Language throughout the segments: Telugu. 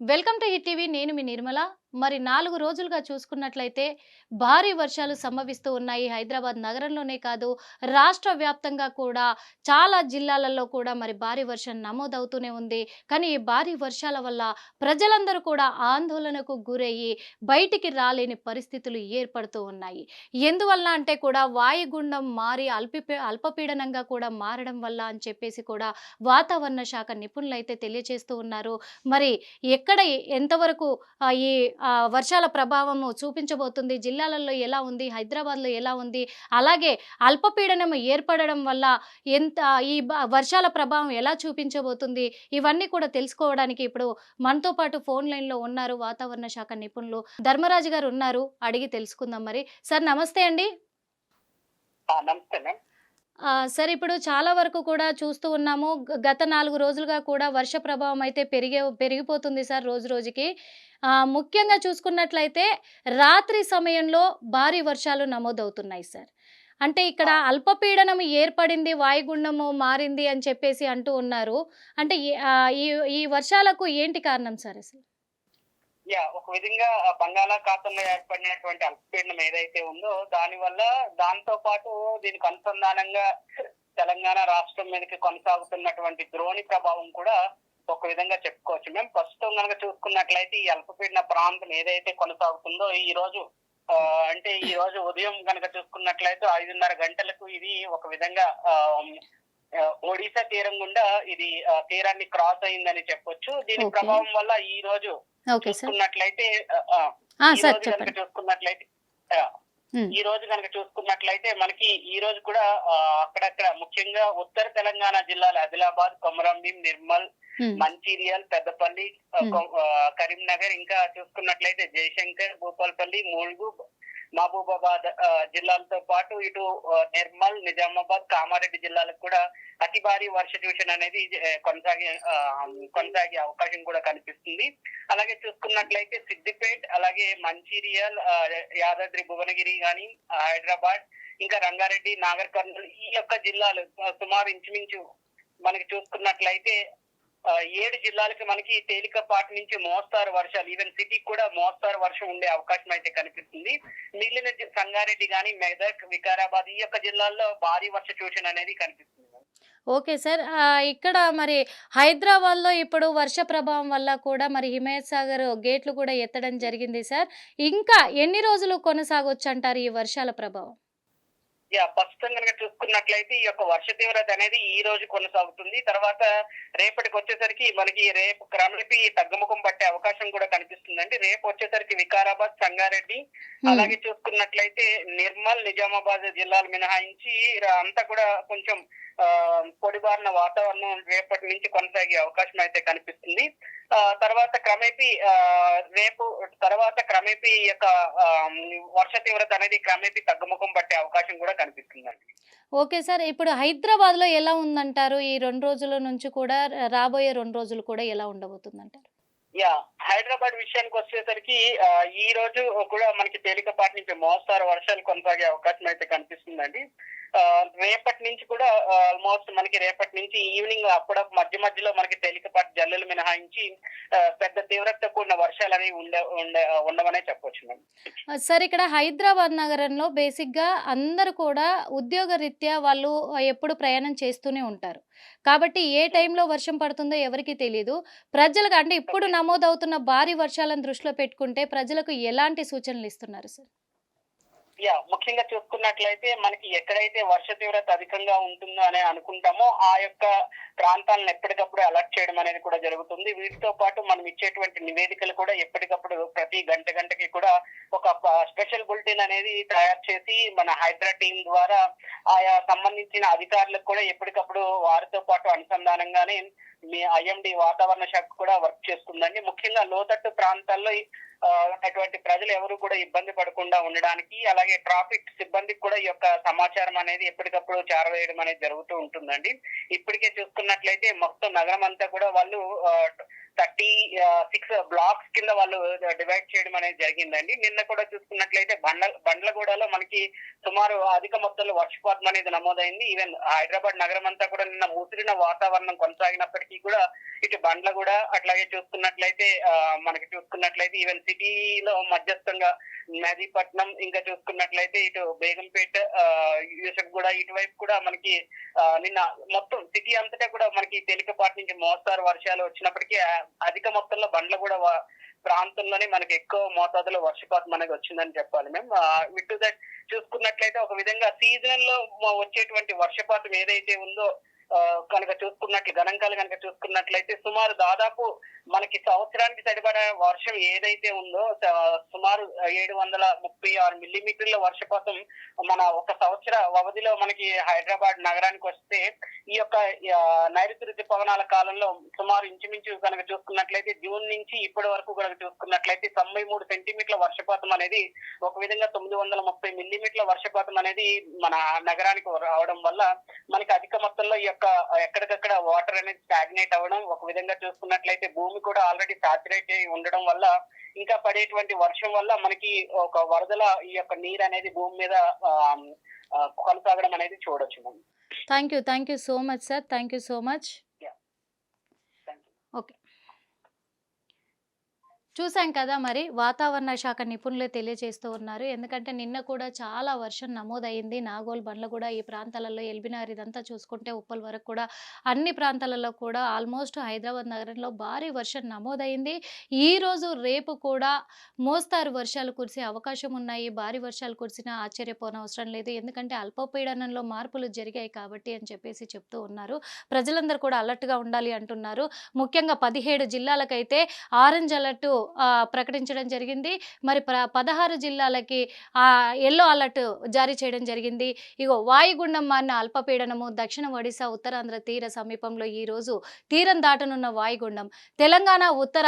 వెల్కమ్ టు హిట్ టీవీ నేను మీ నిర్మల. మరి నాలుగు రోజులుగా చూసుకున్నట్లయితే భారీ వర్షాలు సంభవిస్తూ ఉన్నాయి. హైదరాబాద్ నగరంలోనే కాదు రాష్ట్ర వ్యాప్తంగా కూడా చాలా జిల్లాలలో కూడా మరి భారీ వర్షం నమోదవుతూనే ఉంది. కానీ ఈ భారీ వర్షాల వల్ల ప్రజలందరూ కూడా ఆందోళనకు గురయ్యి బయటికి రాలేని పరిస్థితులు ఏర్పడుతూ ఉన్నాయి. ఎందువల్ల అంటే కూడా వాయుగుండం మారి అల్పి అల్పపీడనంగా కూడా మారడం వల్ల అని చెప్పేసి కూడా వాతావరణ శాఖ నిపుణులు అయితే తెలియజేస్తూ ఉన్నారు. మరి ఎక్కడ ఎంతవరకు ఈ వర్షాల ప్రభావము చూపించబోతుంది. జిల్లాలలో ఎలా ఉంది? హైదరాబాద్లో ఎలా ఉంది? అలాగే అల్పపీడనం ఏర్పడడం వల్ల ఎంత ఈ వర్షాల ప్రభావం ఎలా చూపించబోతుంది? ఇవన్నీ కూడా తెలుసుకోవడానికి ఇప్పుడు మనతో పాటు ఫోన్ లైన్లో ఉన్నారు వాతావరణ శాఖ నిపుణులు ధర్మరాజు గారు ఉన్నారు. అడిగి తెలుసుకుందాం మరి. సార్ నమస్తే అండి. నమస్తే మ్యామ్. సార్ ఇప్పుడు చాలా వరకు కూడా చూస్తూ ఉన్నాము. గత నాలుగు రోజులుగా కూడా వర్ష ప్రభావం అయితే పెరిగే పెరిగిపోతుంది సార్ రోజు రోజుకి. ముఖ్యంగా చూసుకున్నట్లయితే రాత్రి సమయంలో భారీ వర్షాలు నమోదవుతున్నాయి సార్. అంటే ఇక్కడ అల్పపీడనం ఏర్పడింది వాయుగుండము మారింది అని చెప్పేసి అంటూ ఉన్నారు. అంటే ఈ ఈ వర్షాలకు ఏంటి కారణం సార్ అసలు? యా ఒక విధంగా బంగాళాఖాతంలో ఏర్పడినటువంటి అల్పపీడనం ఏదైతే ఉందో దాని వల్ల దాంతో పాటు దీనికి అనుసంధానంగా తెలంగాణ రాష్ట్రం మీదకి కొనసాగుతున్నటువంటి ద్రోణి ప్రభావం కూడా ఒక విధంగా చెప్పుకోవచ్చు. మేము ప్రస్తుతం కనుక చూసుకున్నట్లయితే ఈ అల్పపీడన ప్రాంతం ఏదైతే కొనసాగుతుందో ఈ రోజు ఆ, అంటే ఈ రోజు ఉదయం కనుక చూసుకున్నట్లయితే ఐదున్నర గంటలకు ఇది ఒక విధంగా ఆ, ఒడిశా తీరం గుండా ఇది తీరాన్ని క్రాస్ అయిందని చెప్పొచ్చు. దీని. ప్రభావం వల్ల ఈ రోజు చూసుకున్నట్లయితే చూసుకున్నట్లయితే ఈ రోజు కనుక చూసుకున్నట్లయితే మనకి ఈ రోజు కూడా అక్కడక్కడ ముఖ్యంగా ఉత్తర తెలంగాణ జిల్లాలు ఆదిలాబాద్ కొమరంభీం నిర్మల్ మంచిర్యాల్ పెద్దపల్లి కరీంనగర్ ఇంకా చూసుకున్నట్లయితే జయశంకర్ భూపాల్పల్లి ములుగు మహబూబాబాద్ జిల్లాలతో పాటు ఇటు నిర్మల్ నిజామాబాద్ కామారెడ్డి జిల్లాలకు కూడా అతి భారీ వర్ష ట్యూషన్ అనేది కొనసాగే కొనసాగే అవకాశం కూడా కనిపిస్తుంది. అలాగే చూసుకున్నట్లయితే సిద్దిపేట్ అలాగే మంచిర్యాల్ యాదాద్రి భువనగిరి గాని హైదరాబాద్ ఇంకా రంగారెడ్డి నాగర్ కర్నూలు ఈ యొక్క జిల్లాలు సుమారు ఇంచుమించు మనకి చూసుకున్నట్లయితే ఏడు జిల్లాలకి మనకి తేలికపాటి నుంచి మోస్తారు వర్షాలు. ఈవెన్ సిటీకి కూడా మోస్తారు వర్షం ఉండే అవకాశం అయితే కనిపిస్తుంది. మిగిలిన సంగారెడ్డి గాని మెదక్ వికారాబాద్ ఈ యొక్క జిల్లాల్లో భారీ వర్ష ట్యూషన్ అనేది కనిపిస్తుంది. Okay sir. ఆ, ఇక్కడ మరి హైదరాబాద్లో ఇప్పుడు వర్ష ప్రభావం వల్ల కూడా మరి హిమాయత్ సాగర్ గేట్లు కూడా ఎత్తడం జరిగింది సార్. ఇంకా ఎన్ని రోజులు కొనసాగొచ్చు అంటారు ఈ వర్షాల ప్రభావం? ప్రస్తుతం కనుక చూసుకున్నట్లయితే ఈ యొక్క వర్ష తీవ్రత అనేది ఈ రోజు కొనసాగుతుంది. తర్వాత రేపటికి వచ్చేసరికి మనకి రేపు క్రమేపీ తగ్గుముఖం పట్టే అవకాశం కూడా కనిపిస్తుందండి. రేపు వచ్చేసరికి వికారాబాద్ సంగారెడ్డి. అలాగే చూసుకున్నట్లయితే నిర్మల్ నిజామాబాద్ జిల్లాలు మినహాయించి అంతా కూడా కొంచెం ఆ, పొడిబారిన వాతావరణం రేపటి నుంచి కొనసాగే అవకాశం అయితే కనిపిస్తుంది. తర్వాత క్రమేపీ రేపు తర్వాత క్రమేపీ యొక్క వర్ష తీవ్రత అనేది క్రమేపీ తగ్గుముఖం పట్టే అవకాశం కూడా కనిపిస్తుందండి. ఓకే సార్ ఇప్పుడు హైదరాబాద్లో ఎలా ఉందంటారు? ఈ రెండు రోజుల నుంచి కూడా రాబోయే రెండు రోజులు కూడా ఎలా ఉండబోతుందంటారు? యా హైదరాబాద్ విషయానికి వచ్చేసరికి ఈ రోజు కూడా మనకి తేలికపాటి నుంచి మోస్తారు వర్షాలు కొనసాగే అవకాశం అయితే కనిపిస్తుందండి. రేపటి నుంచి కూడా ఆల్మోస్ట్ మనకి రేపటి నుంచి ఈవినింగ్ అప్పుడు మధ్య మధ్యలో మనకి తేలికపాటి జల్లులు మినహాయించి పెద్ద తీవ్రత కూడిన వర్షాలు అనేవి ఉండే ఉండే ఉండవనే చెప్పొచ్చు మేము ఆ, సార్ ఇక్కడ హైదరాబాద్ నగరంలో బేసిక్గా అందరూ కూడా ఉద్యోగ రీత్యా వాళ్ళు ఎప్పుడు ప్రయాణం చేస్తూనే ఉంటారు. కాబట్టి ఏ టైంలో వర్షం పడుతుందో ఎవరికి తెలియదు ప్రజలకు అంటే ఇప్పుడు నమోదవుతున్న భారీ వర్షాలను దృష్టిలో పెట్టుకుంటే ప్రజలకు ఎలాంటి సూచనలు ఇస్తున్నారు సార్? యా ముఖ్యంగా చూసుకున్నట్లయితే మనకి ఎక్కడైతే వర్ష తీవ్రత అధికంగా ఉంటుందో అని అనుకుంటామో ఆ యొక్క ప్రాంతాలను ఎప్పటికప్పుడు అలర్ట్ చేయడం అనేది కూడా జరుగుతుంది. వీటితో పాటు మనం ఇచ్చేటువంటి నివేదికలు కూడా ఎప్పటికప్పుడు ప్రతి గంట గంటకి కూడా ఒక స్పెషల్ బులెటిన్ అనేది తయారు చేసి మన హైదరా టీం ద్వారా ఆయా సంబంధించిన అధికారులకు కూడా ఎప్పటికప్పుడు వారితో పాటు అనుసంధానంగానే మీ ఐఎండి వాతావరణ శాఖ కూడా వర్క్ చేస్తుందండి. ముఖ్యంగా లోతట్టు ప్రాంతాల్లో ఉన్నటువంటి ప్రజలు ఎవరు కూడా ఇబ్బంది పడకుండా ఉండడానికి అలాగే ట్రాఫిక్ సిబ్బందికి కూడా ఈ యొక్క సమాచారం అనేది ఎప్పటికప్పుడు చేరవేయడం అనేది జరుగుతూ ఉంటుందండి. ఇప్పటికే చూసుకున్నట్లయితే మొత్తం నగరం అంతా కూడా వాళ్ళు థర్టీ సిక్స్ బ్లాక్స్ కింద వాళ్ళు డివైడ్ చేయడం అనేది జరిగిందండి. నిన్న కూడా చూసుకున్నట్లయితే బండ్ల బండ్లగూడలో మనకి సుమారు అధిక మొత్తంలో వర్షపాతం అనేది నమోదైంది. ఈవెన్ హైదరాబాద్ నగరం అంతా కూడా నిన్న ముసిరిన వాతావరణం కొనసాగినప్పటికీ కూడా ఇటు బండ్లగూడ అట్లాగే చూసుకున్నట్లయితే మనకి చూసుకున్నట్లయితే ఈవెన్ సిటీలో మధ్యస్థంగా మెహదీపట్నం ఇంకా చూసుకున్నట్లయితే ఇటు బేగంపేట యూసఫ్ కూడా ఇటువైపు కూడా మనకి నిన్న మొత్తం సిటీ అంతటా కూడా మనకి తేలికపాటి నుంచి మోస్తారు వర్షాలు వచ్చినప్పటికీ అధిక మొత్తంలో బండ్ల కూడా ప్రాంతంలోనే మనకి ఎక్కువ మోతాదులో వర్షపాతం అనేది వచ్చిందని చెప్పాలి మేము విట్ దట్ చూసుకున్నట్లయితే ఒక విధంగా సీజన్లో వచ్చేటువంటి వర్షపాతం ఏదైతే ఉందో కనుక చూసుకున్నట్లు గణాంకాలు కనుక చూసుకున్నట్లయితే సుమారు దాదాపు మనకి సంవత్సరానికి సరిపడే వర్షం ఏదైతే ఉందో సుమారు ఏడు వందల ముప్పై ఆరు మిల్లీమీటర్ల వర్షపాతం మన ఒక సంవత్సర వ్యవధిలో మనకి హైదరాబాద్ నగరానికి వస్తే ఈ యొక్క నైరుతి ఋతుపవనాల కాలంలో సుమారు ఇంచుమించు కనుక చూసుకున్నట్లయితే జూన్ నుంచి ఇప్పటి వరకు కనుక చూసుకున్నట్లయితే తొంభై మూడు సెంటీమీటర్ల వర్షపాతం అనేది ఒక విధంగా తొమ్మిది వందల ముప్పై మిల్లీమీటర్ల వర్షపాతం అనేది మన నగరానికి రావడం వల్ల మనకి అధిక మొత్తంలో ఈ యొక్క ఎక్కడికక్కడ వాటర్ అనేది స్టాగ్నేట్ అవ్వడం ఒక విధంగా చూసుకున్నట్లయితే భూమి కూడా ఆల్రెడీ సాచురేట్ అయి ఉండడం వల్ల ఇంకా పడేటువంటి వర్షం వల్ల మనకి ఒక వరదల ఈ యొక్క నీరు అనేది భూమి మీద కొనసాగడం అనేది చూడొచ్చు మనం. Thank you thank you so much sir thank you so much. Okay చూసాం కదా మరి వాతావరణ శాఖ నిపుణులే తెలియజేస్తూ ఉన్నారు. ఎందుకంటే నిన్న కూడా చాలా వర్షం నమోదైంది నాగోల్ బండ్ల కూడా ఈ ప్రాంతాలలో ఎల్బినార్ ఇదంతా చూసుకుంటే ఉప్పల్ వరకు కూడా అన్ని ప్రాంతాలలో కూడా ఆల్మోస్ట్ హైదరాబాద్ నగరంలో భారీ వర్షం నమోదైంది ఈ రోజు రేపు కూడా మోస్తారు వర్షాలు కురిసే అవకాశం ఉన్నాయి. భారీ వర్షాలు కురిసినా ఆశ్చర్యపోనవసరం లేదు. ఎందుకంటే అల్పపీడనంలో మార్పులు జరిగాయి కాబట్టి అని చెప్పేసి చెప్తూ ఉన్నారు. ప్రజలందరూ కూడా అలర్ట్గా ఉండాలి అంటున్నారు. ముఖ్యంగా పదిహేడు జిల్లాలకైతే ఆరెంజ్ అలర్ట్ ప్రకటించడం జరిగింది. మరి పదహారు జిల్లాలకి ఎల్లో అలర్ట్ జారీ చేయడం జరిగింది. ఇగో వాయుగుండం మారిన అల్పపీడనము దక్షిణ ఒడిశా ఉత్తరాంధ్ర తీర సమీపంలో ఈరోజు తీరం దాటనున్న వాయుగుండం. తెలంగాణ ఉత్తర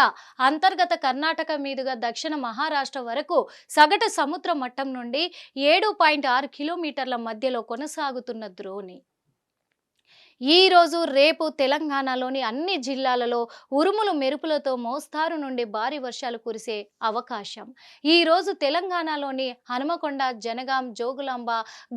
అంతర్గత కర్ణాటక మీదుగా దక్షిణ మహారాష్ట్ర వరకు సగటు సముద్ర మట్టం నుండి ఏడు పాయింట్ ఆరు కిలోమీటర్ల మధ్యలో కొనసాగుతున్న ద్రోణి. ఈ రోజు రేపు తెలంగాణలోని అన్ని జిల్లాలలో ఉరుములు మెరుపులతో మోస్తారు నుండి భారీ వర్షాలు కురిసే అవకాశం. ఈరోజు తెలంగాణలోని హనుమకొండ జనగాం జోగులాంబ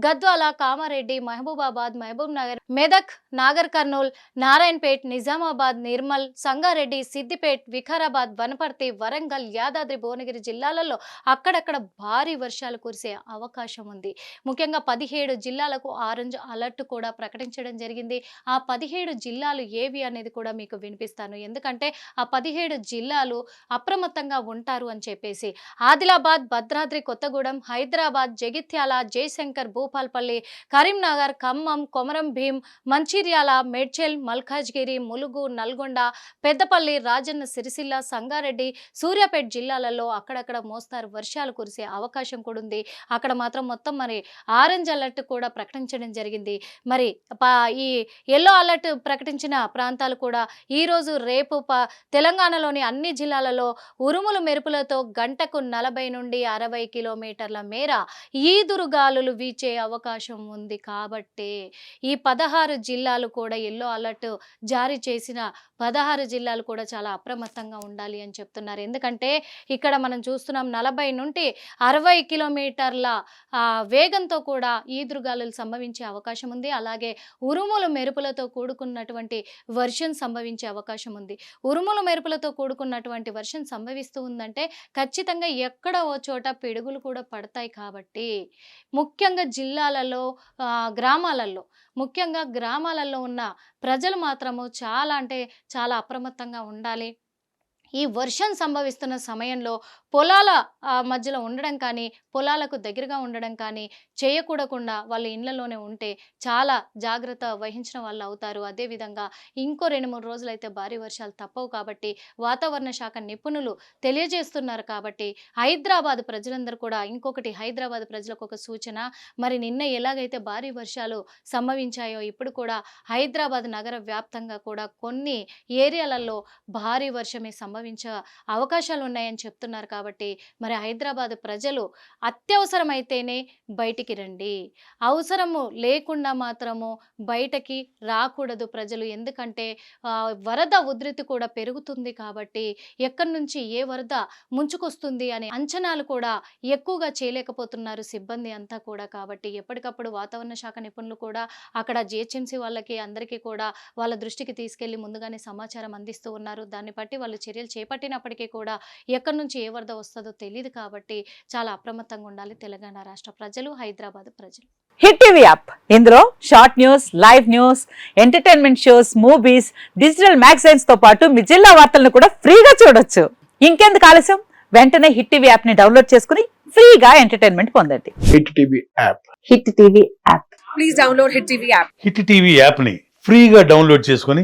గద్వాల కామారెడ్డి మహబూబాబాద్ మహబూబ్ నగర్ మెదక్ నాగర్ కర్నూల్ నారాయణపేట్ నిజామాబాద్ నిర్మల్ సంగారెడ్డి సిద్దిపేట్ వికారాబాద్ వనపర్తి వరంగల్ యాదాద్రి భువనగిరి జిల్లాలలో అక్కడక్కడ భారీ వర్షాలు కురిసే అవకాశం ఉంది. ముఖ్యంగా పదిహేడు జిల్లాలకు ఆరెంజ్ అలర్ట్ కూడా ప్రకటించడం జరిగింది. ఆ పదిహేడు జిల్లాలు ఏవి అనేది కూడా మీకు వినిపిస్తాను. ఎందుకంటే ఆ పదిహేడు జిల్లాలు అప్రమత్తంగా ఉంటారు అని చెప్పేసి. ఆదిలాబాద్ భద్రాద్రి కొత్తగూడెం హైదరాబాద్ జగిత్యాల జయశంకర్ భూపాల్పల్లి కరీంనగర్ ఖమ్మం కొమరం భీం మంచిర్యాల మేడ్చల్ మల్కాజ్గిరి ములుగు నల్గొండ పెద్దపల్లి రాజన్న సిరిసిల్ల సంగారెడ్డి సూర్యాపేట జిల్లాలలో అక్కడక్కడ మోస్తారు. వర్షాలు కురిసే అవకాశం కూడా ఉంది. అక్కడ మాత్రం మొత్తం మరి ఆరెంజ్ అలర్ట్ కూడా ప్రకటించడం జరిగింది. మరి ఈ ఎల్లో అలర్ట్ ప్రకటించిన ప్రాంతాలు కూడా ఈరోజు రేపు తెలంగాణలోని అన్ని జిల్లాలలో ఉరుములు మెరుపులతో గంటకు నలభై నుండి అరవై కిలోమీటర్ల మేర ఈదురుగాలులు వీచే అవకాశం ఉంది కాబట్టి ఈ పదహారు జిల్లాలు కూడా ఎల్లో అలర్ట్ జారీ చేసిన పదహారు జిల్లాలు కూడా చాలా అప్రమత్తంగా ఉండాలి అని చెప్తున్నారు. ఎందుకంటే ఇక్కడ మనం చూస్తున్నాం నలభై నుండి అరవై కిలోమీటర్ల వేగంతో కూడా ఈదురుగాలులు సంభవించే అవకాశం ఉంది. అలాగే ఉరుములు మెరుపులతో కూడుకున్నటువంటి వర్షం సంభవించే అవకాశం ఉంది. ఉరుముల మెరుపులతో కూడుకున్నటువంటి వర్షం సంభవిస్తూ ఉందంటే ఖచ్చితంగా ఎక్కడ ఓ చోట పిడుగులు కూడా పడతాయి కాబట్టి ముఖ్యంగా జిల్లాలలో గ్రామాలలో ముఖ్యంగా గ్రామాలలో ఉన్న ప్రజలు మాత్రము చాలా అంటే చాలా అప్రమత్తంగా ఉండాలి. ఈ వర్షం సంభవిస్తున్న సమయంలో పొలాల మధ్యలో ఉండడం కానీ పొలాలకు దగ్గరగా ఉండడం కానీ చేయకూడకుండా వాళ్ళ ఇళ్ళలోనే ఉంటే చాలా జాగ్రత్త వహించిన వాళ్ళు అవుతారు. అదేవిధంగా ఇంకో రెండు మూడు రోజులైతే భారీ వర్షాలు తప్పవు కాబట్టి వాతావరణ శాఖ నిపుణులు తెలియజేస్తున్నారు కాబట్టి హైదరాబాద్ ప్రజలందరూ కూడా ఇంకొకటి హైదరాబాద్ ప్రజలకు ఒక సూచన. మరి నిన్న ఎలాగైతే భారీ వర్షాలు సంభవించాయో ఇప్పుడు కూడా హైదరాబాద్ నగర వ్యాప్తంగా కూడా కొన్ని ఏరియాలలో భారీ వర్షమే సంభవి సంభవించే అవకాశాలు ఉన్నాయని చెప్తున్నారు కాబట్టి మరి హైదరాబాద్ ప్రజలు అత్యవసరమైతేనే బయటికి రండి. అవసరము లేకుండా మాత్రము బయటకి రాకూడదు ప్రజలు. ఎందుకంటే వరద ఉధృతి కూడా పెరుగుతుంది కాబట్టి ఎక్కడి నుంచి ఏ వరద ముంచుకొస్తుంది అనే అంచనాలు కూడా ఎక్కువగా చేయలేకపోతున్నారు సిబ్బంది అంతా కూడా కాబట్టి ఎప్పటికప్పుడు వాతావరణ శాఖ నిపుణులు కూడా అక్కడ జిహెచ్ఎంసీ వాళ్ళకి అందరికీ కూడా వాళ్ళ దృష్టికి తీసుకెళ్ళి ముందుగానే సమాచారం అందిస్తూ ఉన్నారు. దాన్ని బట్టి వాళ్ళు చర్యలు చేపట్టినప్పటికీ కూడా ఎక్కడి నుంచి ఏ వరద వస్తుందో తెలియదు కాబట్టి చాలా అప్రమత్తంగా ఉండాలి తెలంగాణ రాష్ట్ర ప్రజలు హైదరాబాద్ ప్రజలు. Hit TV app. ఇందులో short news live news entertainment shows movies digital మ్యాగజైన్స్తో పాటు మీ జిల్లా వార్తలను కూడా ఫ్రీగా చూడొచ్చు. ఇంకెందుకు ఆలస్యం? వెంటనే హిట్ టీవీ యాప్ని డౌన్లోడ్ చేసుకుని ఫ్రీగా ఎంటర్టైన్మెంట్ పొందండి. Hit TV app. Hit TV app. Please download Hit TV app. Hit TV యాప్ని ఫ్రీగా డౌన్లోడ్ చేసుకొని